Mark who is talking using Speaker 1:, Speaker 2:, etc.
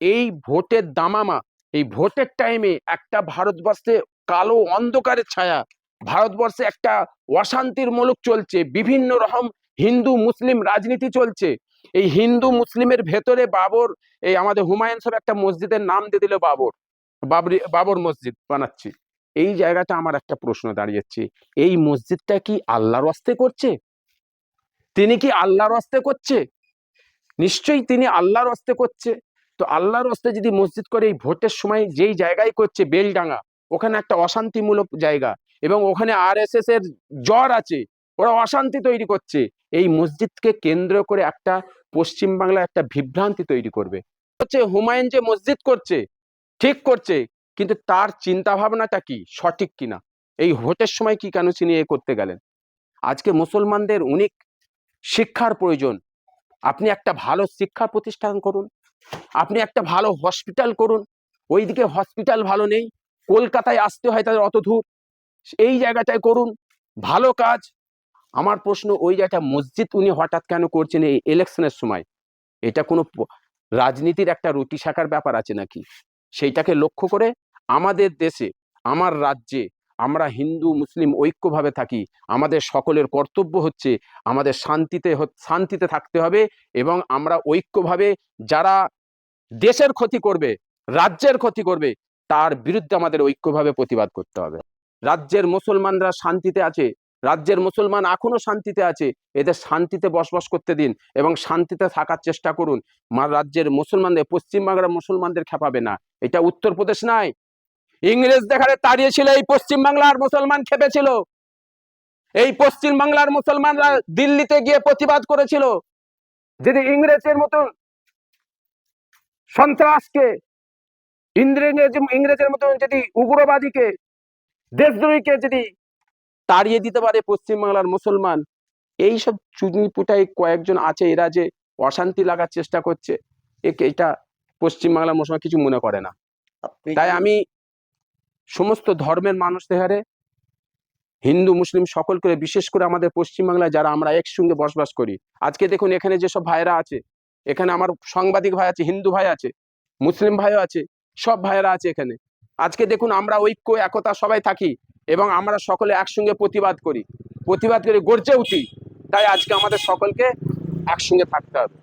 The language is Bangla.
Speaker 1: এই ভোটের দামামা, এই ভোটের টাইমে একটা ভারতবর্ষে কালো অন্ধকারের ছায়া, ভারতবর্ষে একটা অশান্তির মূলক চলছে, বিভিন্ন রকম হিন্দু, মুসলিম রাজনীতি চলছে। এই হিন্দু, মুসলিমের ভেতরে বাবর, এই আমাদের হুমায়ুন সাহেব একটা মসজিদের নাম দিয়ে দিল বাবর। বাবরি, বাবর মসজিদ বানাচ্ছি। এই জায়গাটা আমার একটা প্রশ্ন দাঁড়িয়েছে, এই মসজিদটা কি আল্লাহর ওয়াস্তে করছে? তিনি কি আল্লাহর অস্তে করছে? নিশ্চয়ই তিনি আল্লাহর ওয়াস্তে করছে। তো আল্লাহর ওয়াস্তে যদি মসজিদ করে, এই ভোটের সময় যেই জায়গায় করছে বেলডাঙ্গা, ওখানে একটা অশান্তিমূলক জায়গা এবং ওখানে আর এর জ্বর আছে, ওরা অশান্তি তৈরি করছে। এই মসজিদকে কেন্দ্র করে একটা পশ্চিম বাংলা একটা বিভ্রান্তি তৈরি করবে। হচ্ছে হুমায়ুন যে মসজিদ করছে, ঠিক করছে, কিন্তু তার চিন্তা ভাবনাটা কি, সঠিক কিনা? এই ভোটের সময় কি কেন তিনি এ করতে গেলেন? আজকে মুসলমানদের অনেক শিক্ষার প্রয়োজন। আপনি একটা ভালো শিক্ষা প্রতিষ্ঠান করুন আপনি একটা ভালো হসপিটাল করুন। ওইদিকে হসপিটাল ভালো নেই। কলকাতায় আসতে হয় তাদের অত দূর এই জায়গাটায় করুন। ভালো কাজ। আমার প্রশ্ন, ওই জায়গাটা মসজিদ উনি হঠাৎ কেন করছেন এই ইলেকশনের সময়? এটা কোনো রাজনীতির একটা রুটি শাখার ব্যাপার আছে নাকি? সেইটাকে লক্ষ্য করে আমাদের দেশে, আমার রাজ্যে আমরা হিন্দু, মুসলিম ঐক্যভাবে থাকি। আমাদের সকলের কর্তব্য হচ্ছে আমাদের শান্তিতে শান্তিতে থাকতে হবে এবং আমরা ঐক্যভাবে যারা দেশের ক্ষতি করবে, রাজ্যের ক্ষতি করবে, তার বিরুদ্ধে আমাদের ঐক্যভাবে প্রতিবাদ করতে হবে। রাজ্যের মুসলমানরা শান্তিতে আছে, রাজ্যের মুসলমান এখনও শান্তিতে আছে, এদের শান্তিতে বসবাস করতে দিন এবং শান্তিতে থাকার চেষ্টা করুন। রাজ্যের মুসলমানদের, পশ্চিমবাংলার মুসলমানদের খেপাবে না। এটা উত্তরপ্রদেশ নয় ইংরেজ দেখারে তাড়িয়েছিল এই পশ্চিমবাংলার মুসলমান খেপেছিল। এই পশ্চিম বাংলার মুসলমানরা দিল্লিতে গিয়ে প্রতিবাদ করেছিল। যদি ইংরেজের মতন সন্ত্রাসকে ইংরেজ ইংরেজের মতন যদি উগ্রবাদীকে দেশদ্রোহীকে যদি তাড়িয়ে দিতে পারে পশ্চিমবাংলার মুসলমান এই সব চুনি পুটাই কয়েকজন আছে এরা যে অশান্তি লাগার চেষ্টা করছে এটা পশ্চিমবাংলার মুসলমান কিছু মনে করে না। তাই আমি সমস্ত ধর্মের মানুষদের হারে হিন্দু, মুসলিম সকল করে বিশেষ করে আমাদের পশ্চিমবাংলায় যারা আমরা একসঙ্গে বসবাস করি। আজকে দেখুন এখানে যেসব ভাইরা আছে, এখানে আমার সাংবাদিক ভাই আছে, হিন্দু ভাই আছে, মুসলিম ভাইও আছে, সব ভাইয়েরা আছে এখানে। আজকে দেখুন আমরা ঐক্য, একতা সবাই থাকি এবং আমরা সকলে একসঙ্গে প্রতিবাদ করি। প্রতিবাদ করে গর্জে উঠি। তাই আজকে আমাদের সকলকে একসঙ্গে থাকতে হবে।